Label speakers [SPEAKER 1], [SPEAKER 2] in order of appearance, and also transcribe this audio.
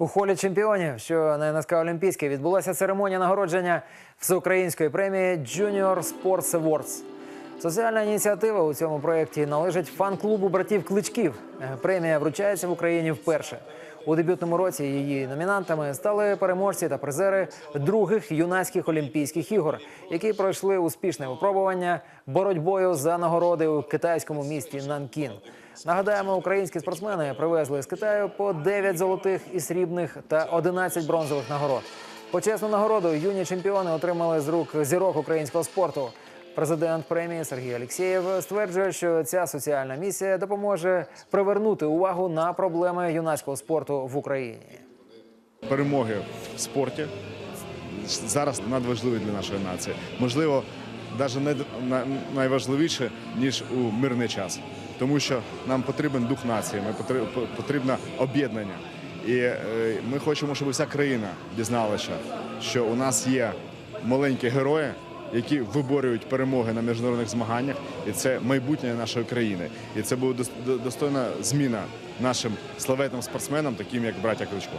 [SPEAKER 1] У холі чемпіонів, що на НСК Олімпійське, відбулася церемонія нагородження всеукраїнської премії Junior Sports Awards. Соціальна ініціатива у цьому проєкті належить фан-клубу братів Кличків. Премія вручається в Україні вперше. У дебютному році її номінантами стали переможці та призери других юнацьких олімпійських ігор, які пройшли успішне випробування боротьбою за нагороди у китайському місті Нанкін. Нагадаємо, українські спортсмени привезли з Китаю по 9 золотих і срібних та 11 бронзових нагород. Почесну нагороду юні чемпіони отримали з рук зірок українського спорту. Президент премії Сергій Алєксєєв стверджує, що ця соціальна місія допоможе привернути увагу на проблеми юнацького спорту в Україні.
[SPEAKER 2] перемоги в спорті зараз надважливі для нашої нації. Можливо, навіть не найважливіше ніж у мирний час, тому що нам потрібен дух нації, ми потри- по- потрібно об'єднання. І е, ми хочемо, щоб вся країна дізналася, що у нас є маленькі герої, які виборюють перемоги на міжнародних змаганнях, і це майбутнє нашої країни. І це буде достойна зміна нашим славетним спортсменам, таким як браття Кличко.